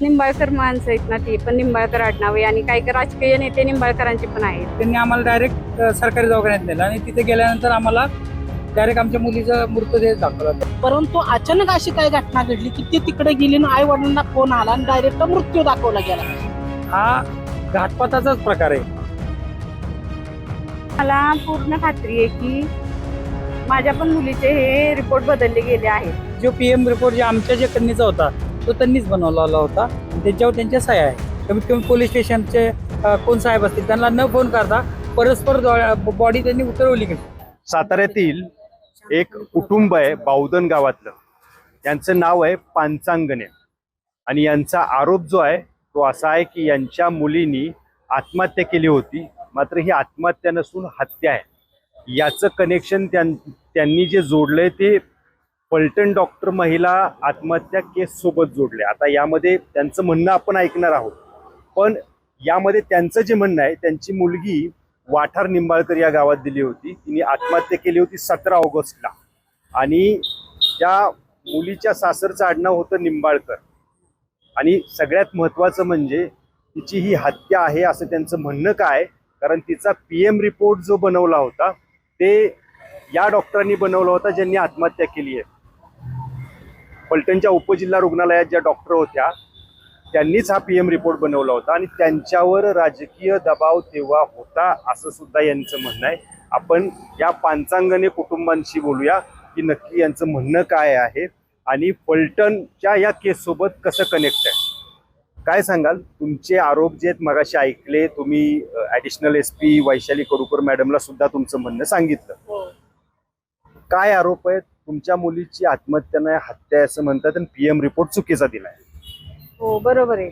निंबाळकर माणसं आहेत ना ती पण निंबाळकर आडनावे आणि काही काही राजकीय नेते निंबाळकरांचे पण आहेत. त्यांनी आम्हाला डायरेक्ट सरकारी दवाखान्यात नेलं आणि तिथे गेल्यानंतर आम्हाला डायरेक्ट आमच्या मुलीचा मृतदेह दाखवला. परंतु अचानक अशी काय घटना घडली की ते तिकडे गेली आणि आई वडिलांना फोन आला आणि डायरेक्ट मृत्यू दाखवला गेला. हा घातपाताचाच प्रकार आहे. मला पूर्ण खात्री आहे की माझ्या पण मुलीचे हे रिपोर्ट बदलले गेले आहेत. जो पी एम रिपोर्ट जे आमच्या जे कन्नीचा होता तो त्यांनीच बनवलेला होता. त्यांच्यावर त्याच्यावर त्यांच्या सह्या आहे कमीत कमी पोलीस स्टेशनचे कोण साहेब असतील त्यांना न फोन करता परस्पर बॉडी त्यांनी उतरवली कशी. साताऱ्यातील एक कुटुंब आहे बावधन गावातलं. यांचं नाव आहे पांचांगणे आणि यांचा आरोप जो आहे तो असा आहे की यांच्या मुलीनी आत्महत्या केली होती. मात्र ही आत्महत्या नसून हत्या आहे. याचं कनेक्शन त्यां त्यांनी जे जोडलंय ते पलटण डॉक्टर महिला आत्महत्या केस सोबत जोडले. आता यामध्ये त्यांचं म्हणणं आपण ऐकणार आहोत. पण यामध्ये त्यांचं जे म्हणणं आहे त्यांची मुलगी वाठार निंबाळकर या गावात दिली होती. तिने आत्महत्या केली होती सतरा ऑगस्टला. आणि त्या मुलीच्या सासरचं आडनाव होतं निंबाळकर. आणि सगळ्यात महत्त्वाचं म्हणजे तिची ही हत्या आहे असं त्यांचं म्हणणं काय? कारण तिचा पी एम रिपोर्ट जो बनवला होता ते या डॉक्टरांनी बनवला होता ज्यांनी आत्महत्या केली आहे. पलटणच्या उपजिल्हा रुग्णालयात ज्या डॉक्टर होत्या त्यांनीच हा पी एम रिपोर्ट बनवला होता आणि त्यांच्यावर राजकीय दबाव तेव्हा होता असं सुद्धा यांचं म्हणणं आहे. आपण या पांचांगणे कुटुंबांशी बोलूया की नक्की यांचं म्हणणं काय आहे आणि फलटणच्या या केस सोबत कसं कनेक्ट आहे. काय सांगाल? तुमचे आरोप जे आहेत मगाशी ऐकले तुम्ही additional S P Vaishali Kadukar मॅडमला सुद्धा तुमचं म्हणणं सांगितलं. काय आरोप आहेत? तुमच्या मुलीची आत्महत्या नाही हत्या आहे असं म्हणतात आणि पीएम रिपोर्ट चुकीचा दिलाय. हो बरोबर आहे.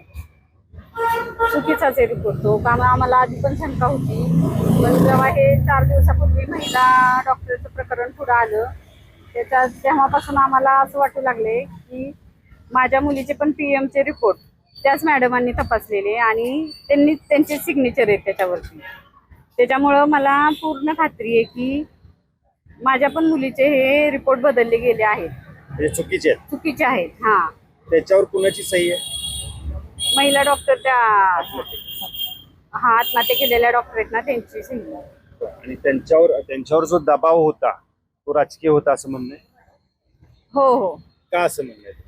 चुकीचाच आहे रिपोर्ट तो. कारण आम्हाला आधी पण शंका होती. पण जेव्हा हे चार दिवसापूर्वी महिला डॉक्टरचं प्रकरण पुढं आलं त्याच्या तेव्हापासून आम्हाला असं वाटू लागले की माझ्या मुलीचे पण पी एमचे रिपोर्ट त्याच मॅडमांनी तपासलेले आणि त्यांनी त्यांचे सिग्नेचर आहेत त्याच्यावरती. त्याच्यामुळं मला पूर्ण खात्री आहे की माझ्या पण मुलीचे हे रिपोर्ट बदलले गेले आहेत. म्हणजे चुकीचे आहेत. चुकीचे आहेत हां. त्याच्यावर कुणाची सही आहे? महिला डॉक्टर त्या हा आत्महत्या केलेल्या डॉक्टर आहेत ना त्यांची सही. आहे. आणि त्यांच्यावर त्यांच्यावर जो दबाव होता तो राजकीय होता असं म्हणणं आहे? हो हो. का असं म्हणणं आहे?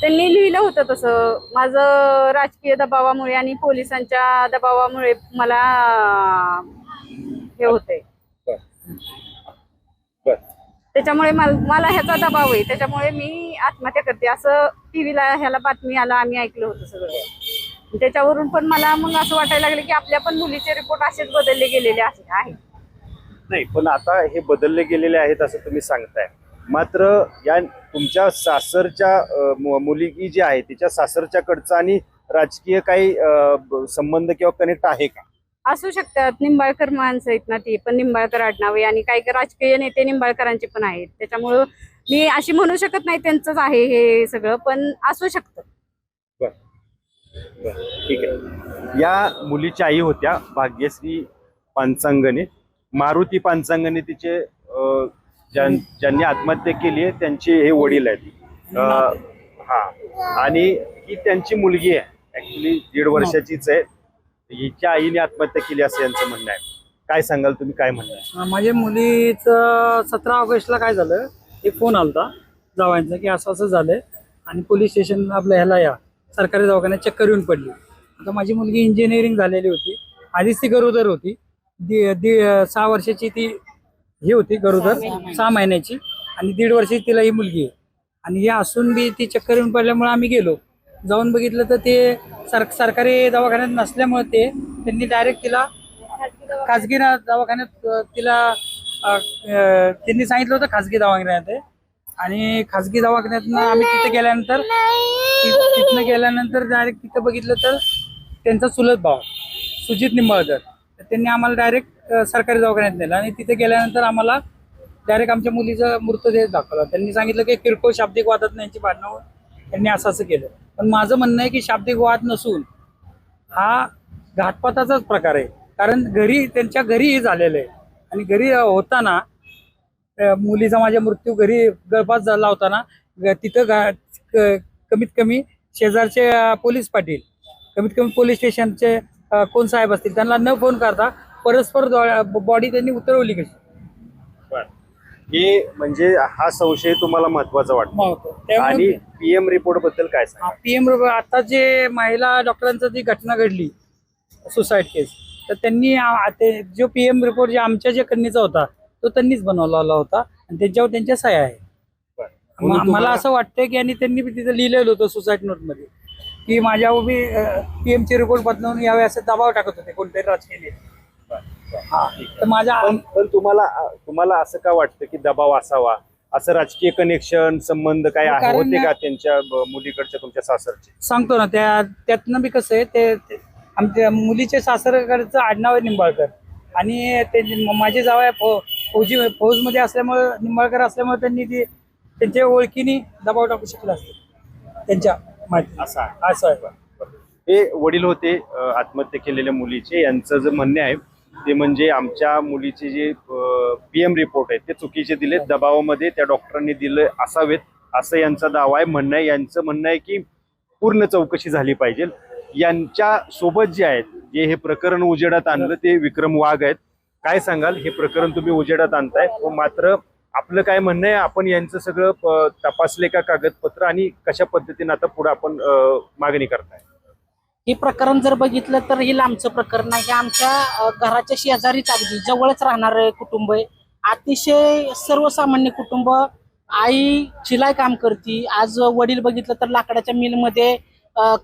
त्यांनी लिहिलं होतं. होतं तसं. माझं राजकीय दबावामुळे आणि पोलिसांच्या दबावामुळे मला हे बर त्याच्यामुळे मल- ह्याचा दबाव आहे. त्याच्यामुळे मी आत्महत्या करते. असं टीव्हीला ह्याला बातमी आला आम्ही ऐकलं होतं सगळं. त्याच्यावरून पण मला मग असं वाटायला लागलं की आपल्या पण मुलीचे रिपोर्ट असेच बदलले गेलेले आहे आहेत. नाही पण आता हे बदलले गेलेले आहेत असं तुम्ही सांगताय. मात्र या तुमच्या सासरच्या मुलगी जी आहे तिच्या सासरच्याकडचा आणि राजकीय काही संबंध किंवा कनेक्ट आहे का? असू शकतात. निंबाळकर माणसं आहेत ना ती पण निंबाळकर आडनावे आणि काही काही राजकीय नेते निंबाळकरांचे पण आहेत. त्याच्यामुळं मी अशी म्हणू शकत नाही त्यांचंच आहे हे सगळं पण असू शकतं. ठीक आहे. या मुलीच्या आई होत्या भाग्यश्री पानसांगणे मारुती पानसांगणे तिचे ज्यांनी आत्महत्या केली आहे त्यांचे हे वडील आहेत. हा. आणि ही त्यांची मुलगी आहे. ऍक्च्युली दीड वर्षाचीच आहे. हिच्या आईने आत्महत्या केली असं यांचं म्हणणं आहे. काय सांगाल तुम्ही? काय म्हणणं आहे? अं, माझ्या मुलीचं सतरा ऑगस्टला काय झालं? एक फोन आलता जावायचा की असं असं झालंय आणि पोलीस स्टेशन आपल्या ह्याला या. सरकारी दवाखान्यात चक्कर येऊन पडली. आता माझी मुलगी इंजिनिअरिंग झालेली होती. आधीच ती गरोदर होती. दि दि सहा वर्षाची ती ही होती गरोदर सहा महिन्याची. आणि दीड वर्षाची तिला ही मुलगी आहे. आणि हे असून बी ती चक्कर येऊन पडल्यामुळे आम्ही गेलो. जाऊन बघितलं तर ते सर सरकारी दवाखान्यात नसल्यामुळे ते त्यांनी डायरेक्ट तिला खाजगी दवाखान्यात तिला त्यांनी सांगितलं होतं खाजगी दवाखान्यात आणि खाजगी दवाखान्यातनं आम्ही तिथे गेल्यानंतर तिथनं गेल्यानंतर डायरेक्ट तिथं बघितलं तर त्यांचा चुलत भाव सुजित निंबाळकर. तर त्यांनी आम्हाला डायरेक्ट सरकारी दवाखान्यात नेलं आणि तिथे गेल्यानंतर आम्हाला डायरेक्ट आमच्या मुलीचा मृतदेह दाखवला. त्यांनी सांगितलं की किरकोळ शाब्दिक वादात यांची भांडणं त्यांनी असं असं केलं. पण माझं म्हणणं आहे की शाब्दिक वाद नसून हा घातपाताचाच प्रकार आहे. कारण घरी त्यांच्या घरीही झालेलं आहे. आणि घरी होताना मुलीचा माझ्या मृत्यू घरी गळपास झाला होताना तिथं गा- कमीत कमी शेजारचे पोलीस पाटील कमीत कमी पोलीस स्टेशनचे कोण साहेब असतील त्यांना न फोन करता परस्पर बॉडी त्यांनी उतरवली कशी? हे म्हणजे हा संशय तुम्हाला महत्त्वाचा वाटतो. आणि पीएम रिपोर्टबद्दल काय पीएम आता जे महिला डॉक्टरांचं जी घटना घडली सुसाईड केस तर त्यांनी जो पीएम रिपोर्ट जे आमच्या जे कन्नीचा होता तो त्यांनीच बनवलेला होता आणि त्याच्यावर त्यांच्या सह्या आहे मला असं वाटतं की आणि त्यांनी तिथं लिहिलेलं होतं सुसाईड नोटमध्ये की माझ्या उभी पीएम चे रिपोर्ट बदलून यावे असे दबाव टाकत होते कोणतरी राजकीय नेते. हा. तर माझ्या पण पण तुम्हाला तुम्हाला असं का वाटतं की दबाव असावा? असं राजकीय कनेक्शन संबंध काय आहे- कारण- होते का त्यांच्या ब- मुलीकडच्या तुमच्या सासरचे? सांगतो ना त्या त्यातनं बी कसं आहे ते ते- आमच्या मुलीचे सासरकडचं आडनाव आहे निंबाळकर. आणि ते माझे जावं फौ फौजी फौजमध्ये असल्यामुळे निंबाळकर असल्यामुळे त्यांनी ती त्यांच्या ओळखीने दबाव टाकू शकला असते. त्यांच्या माहिती असं आहे. असं आहे. हे वडील होते अ, आत्महत्या केलेल्या मुलीचे यांचं जे म्हणणे आहे ते म्हणजे आमच्या मुलीचे जे पीएम रिपोर्ट आहेत ते चुकीचे दिले दबावामध्ये त्या डॉक्टरांनी दिले असावेत असं यांचा दावा आहे. म्हणणं आहे यांचं म्हणणं आहे की पूर्ण चौकशी झाली पाहिजे. यांच्या सोबत जे आहेत जे हे प्रकरण उजेडात आणलं ते विक्रम वाघ आहेत. काय सांगाल? हे प्रकरण तुम्ही उजेडात आणताय. व मात्र आपलं काय म्हणणं आहे आपण यांचं सगळं तपासले का कागदपत्र आणि कशा पद्धतीने आता पुढे आपण मागणी करताय? हे प्रकरण जर बघितलं तर हे लांबचं प्रकरण आहे. हे आमच्या घराच्या शेजारीच अगदी जवळच राहणार कुटुंब आहे. अतिशय सर्वसामान्य कुटुंब. आई शिलाई काम करती. आज वडील बघितलं तर लाकडाच्या मिलमध्ये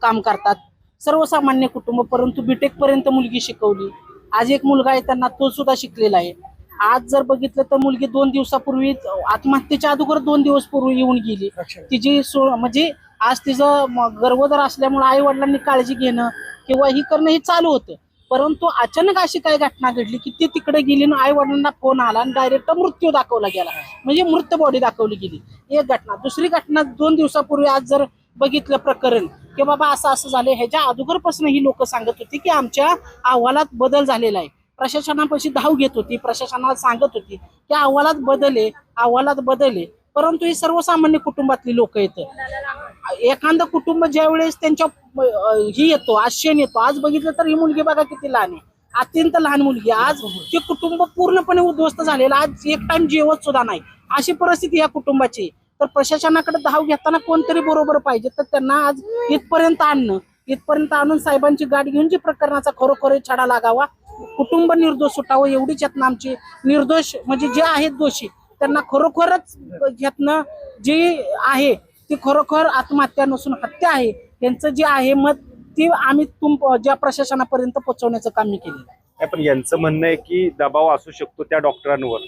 काम करतात. सर्वसामान्य कुटुंब परंतु बीटेक पर्यंत मुलगी शिकवली. आज एक मुलगा आहे त्यांना तो सुद्धा शिकलेला आहे. आज जर बघितलं तर मुलगी दोन दिवसापूर्वी आत्महत्येच्या अगोदर दोन दिवस पूर्वी येऊन गेली. तिची म्हणजे आज तिचं गर्भोदर असल्यामुळे आई वडिलांनी काळजी घेणं किंवा ही करणं हे चालू होतं. परंतु अचानक अशी काय घटना घडली की ती तिकडे गेली आई वडिलांना फोन आला आणि डायरेक्ट मृत्यू दाखवला गेला. म्हणजे मृत बॉडी दाखवली गेली. एक घटना. दुसरी घटना दोन दिवसापूर्वी आज जर बघितलं प्रकरण की बाबा असं असं झालं ह्याच्या अगोदरपासून ही लोक सांगत होती की आमच्या अहवालात बदल झालेला आहे. प्रशासनापाशी धाव घेत होती. प्रशासनाला सांगत होती की अहवालात बदल अहवालात बदल परंतु ही सर्वसामान्य कुटुंबातली लोक येत एखादं कुटुंब ज्या वेळेस त्यांच्या ही येतो आश्चर्य येतो. आज बघितलं तर ही मुलगी बघा किती लहान आहे. अत्यंत लहान मुलगी आज ते कुटुंब पूर्णपणे उद्ध्वस्त झालेलं आज एक टाइम जेवत सुद्धा नाही. अशी परिस्थिती या कुटुंबाची तर प्रशासनाकडे धाव घेताना कोणतरी बरोबर पाहिजे. तर त्यांना आज इथपर्यंत आणणं इथपर्यंत आणून साहेबांची गाठ घेऊन जी प्रकरणाचा खरोखर छडा लागावा कुटुंब निर्दोष सुटावं एवढीच यातनं आमची निर्दोष म्हणजे जे आहेत दोषी त्यांना खरोखरच यातनं जे आहे ती खरोखर आत्महत्या नसून हत्या आहे. त्यांचं जे आहे मत ती आम्ही तुम ज्या प्रशासनापर्यंत पोहोचवण्याचं काम मी केलेलं आहे. नाही, पण यांचं म्हणणं आहे की दबाव असू शकतो त्या डॉक्टरांवर.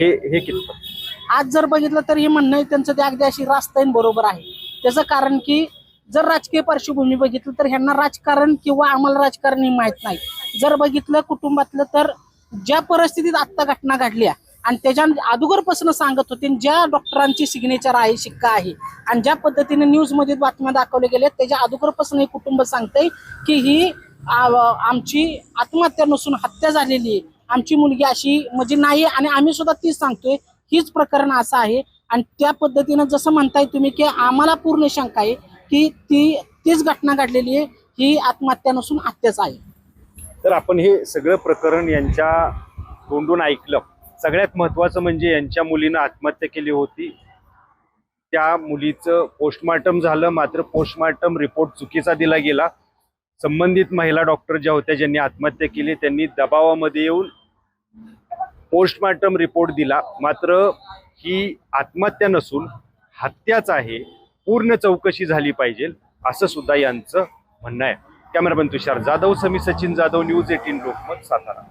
हे हे कितपत आज जर बघितलं तर हे म्हणणं आहे त्यांचं ते अगदी अशी रास्ताईन बरोबर आहे. त्याचं कारण की जर राजकीय पार्श्वभूमी बघितलं तर ह्यांना राजकारण किंवा आम्हाला राजकारण हे माहीत नाही. जर बघितलं कुटुंबातलं तर ज्या परिस्थितीत आत्ता घटना घडल्या आणि त्याच्या अगोदरपासून सांगत होते आणि ज्या डॉक्टरांची सिग्नेचर आहे शिक्का आहे आणि ज्या पद्धतीने न्यूजमध्ये बातम्या दाखवल्या गेल्या त्याच्या अगोदरपासून हे कुटुंब सांगतंय की ही आमची आत्महत्या नसून हत्या झालेली आहे. आमची मुलगी अशी म्हणजे नाही आणि आम्ही सुद्धा तीच सांगतोय हीच प्रकरण असं आहे. आणि त्या पद्धतीनं जसं म्हणताय तुम्ही की आम्हाला पूर्ण शंका आहे की ती तीच घटना घडलेली आहे ही आत्महत्या नसून हत्याच आहे. तर आपण हे सगळं प्रकरण यांच्या तोंडून ऐकलं. सगळ्यात महत्वाचं म्हणजे यांच्या मुलीनं आत्महत्या केली होती. त्या मुलीचं पोस्टमार्टम झालं मात्र पोस्टमार्टम रिपोर्ट चुकीचा दिला गेला. संबंधित महिला डॉक्टर ज्या होत्या ज्यांनी आत्महत्या केली त्यांनी दबावामध्ये येऊन पोस्टमार्टम रिपोर्ट दिला. मात्र ही आत्महत्या नसून हत्याच आहे. पूर्ण चौकशी झाली पाहिजे असं सुद्धा यांचं म्हणणं आहे. कॅमेरामॅन तुषार जाधव समी सचिन जाधव न्यूज एटीन लोकमत सातारा.